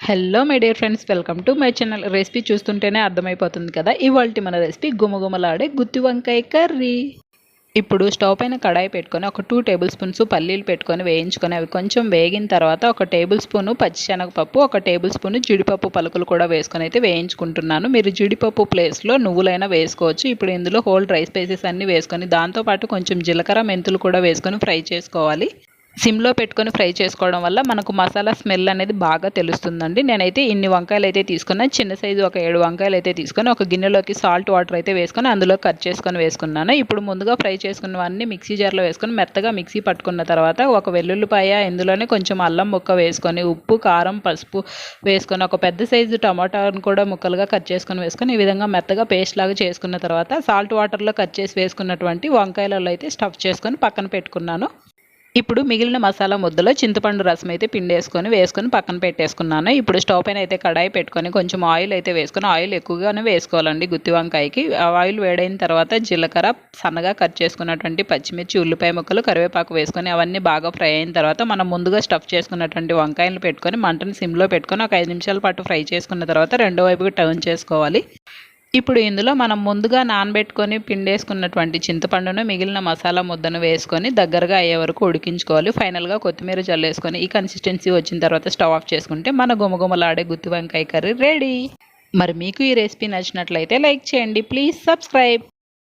Hello my dear friends welcome to my channel recipe చూస్తుంటేనే అర్థమైపోతుంది కదా? ఇవాళ మన రెసిపీ గుమగుమలాడే గుత్తి వంకాయ కర్రీ. ఇప్పుడు స్టవ్ పైన కడాయి పెట్టుకొని ఒక టూ టేబుల్ స్పూన్స్ పల్లీలు పెట్టుకొని వేయించుకొని అవి కొంచెం వేగిన తర్వాత ఒక టేబుల్ స్పూను పచ్చిశనగపప్పు ఒక టేబుల్ స్పూన్ జీడిపప్పు పలుకులు కూడా వేసుకొని అయితే వేయించుకుంటున్నాను. మీరు జీడిపప్పు ప్లేస్లో నువ్వులైనా వేసుకోవచ్చు. ఇప్పుడు ఇందులో హోల్ డ్రై స్పైసెస్ అన్నీ వేసుకొని దాంతోపాటు కొంచెం జీలకర్ర మెంతులు కూడా వేసుకొని ఫ్రై చేసుకోవాలి. సిమ్లో పెట్టుకొని ఫ్రై చేసుకోవడం వల్ల మనకు మసాలా స్మెల్ అనేది బాగా తెలుస్తుందండి. నేనైతే ఇన్ని వంకాయలు అయితే తీసుకున్నాను చిన్న సైజు ఒక ఏడు వంకాయలు అయితే తీసుకొని ఒక గిన్నెలోకి సాల్ట్ వాటర్ అయితే వేసుకొని అందులో కట్ చేసుకొని వేసుకున్నాను. ఇప్పుడు ముందుగా ఫ్రై చేసుకున్నవన్నీ మిక్సీ జార్లో వేసుకొని మెత్తగా మిక్సీ పట్టుకున్న తర్వాత ఒక వెల్లుల్లిపాయ ఇందులోనే కొంచెం అల్లం ముక్క వేసుకొని ఉప్పు కారం పసుపు వేసుకొని ఒక పెద్ద సైజు టమాటాను కూడా ముక్కలుగా కట్ చేసుకొని వేసుకొని ఈ విధంగా మెత్తగా పేస్ట్ లాగా చేసుకున్న తర్వాత సాల్ట్ వాటర్లో కట్ చేసి వేసుకున్నటువంటి వంకాయలలో అయితే స్టఫ్ చేసుకొని పక్కన పెట్టుకున్నాను. ఇప్పుడు మిగిలిన మసాలా ముద్దలో చింతపండు రసం అయితే పిండేసుకొని వేసుకొని పక్కన పెట్టేసుకున్నాను. ఇప్పుడు స్టవ్ పైన అయితే కడాయి పెట్టుకొని కొంచెం ఆయిల్ అయితే వేసుకొని ఆయిల్ ఎక్కువగానే వేసుకోవాలండి గుత్తి వంకాయకి. ఆయిల్ వేడైన తర్వాత జీలకర్ర సన్నగా కట్ చేసుకున్నటువంటి పచ్చిమిర్చి ఉల్లిపాయ ముక్కలు కరివేపాకు వేసుకొని అవన్నీ బాగా ఫ్రై అయిన తర్వాత మనం ముందుగా స్టఫ్ చేసుకున్నటువంటి వంకాయలు పెట్టుకొని మంటను సిమ్లో పెట్టుకొని ఒక ఐదు నిమిషాల పాటు ఫ్రై చేసుకున్న తర్వాత రెండో వైపుకి టర్న్ చేసుకోవాలి. ఇప్పుడు ఇందులో మనం ముందుగా నానబెట్టుకొని పిండేసుకున్నటువంటి చింతపండును మిగిలిన మసాలా ముద్దను వేసుకొని దగ్గరగా అయ్యే వరకు ఉడికించుకోవాలి. ఫైనల్గా కొత్తిమీర జల్లేసుకొని ఈ కన్సిస్టెన్సీ వచ్చిన తర్వాత స్టవ్ ఆఫ్ చేసుకుంటే మన గుమగుమలాడే గుత్తి వంకాయ కర్రీ రెడీ. మరి మీకు ఈ రెసిపీ నచ్చినట్లయితే లైక్ చేయండి ప్లీజ్ సబ్స్క్రైబ్.